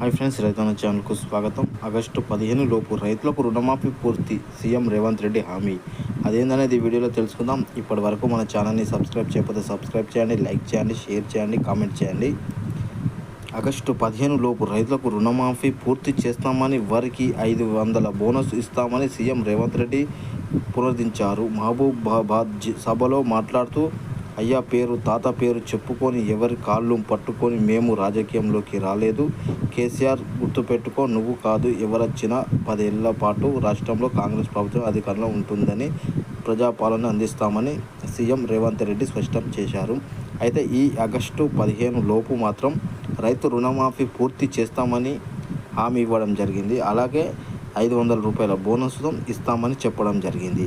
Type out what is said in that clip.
Hi friends రైతన్న ఛానల్కు స్వాగతం. ఆగస్టు పదిహేను లోపు రైతులకు రుణమాఫీ పూర్తి సీఎం రేవంత్ రెడ్డి హామీ. అదేందనేది వీడియోలో తెలుసుకుందాం. ఇప్పటి వరకు మన ఛానల్ని సబ్స్క్రైబ్ చేయకపోతే సబ్స్క్రైబ్ చేయండి లైక్ చేయండి షేర్ చేయండి కామెంట్ చేయండి. ఆగస్టు పదిహేను లోపు రైతులకు రుణమాఫీ పూర్తి చేస్తామని వారికి ఐదు వందల బోనస్ ఇస్తామని సీఎం రేవంత్ రెడ్డి పునరుద్ధరించారు. మహబూబాబాద్ జి- సభలో మాట్లాడుతూ అయ్యా పేరు తాత పేరు చెప్పుకొని ఎవరి కాళ్ళు పట్టుకొని మేము రాజకీయంలోకి రాలేదు. కేసీఆర్ గుర్తుపెట్టుకో నువ్వు కాదు ఎవరొచ్చినా పదేళ్ళ పాటు రాష్ట్రంలో కాంగ్రెస్ ప్రభుత్వం అధికారంలో ఉంటుందని ప్రజాపాలన అందిస్తామని సీఎం రేవంత్ రెడ్డి స్పష్టం చేశారు. అయితే ఈ ఆగస్టు పదిహేను లోపు మాత్రం రైతు రుణమాఫీ పూర్తి చేస్తామని హామీ ఇవ్వడం జరిగింది. అలాగే ఐదు వందల రూపాయల బోనస్ ఇస్తామని చెప్పడం జరిగింది.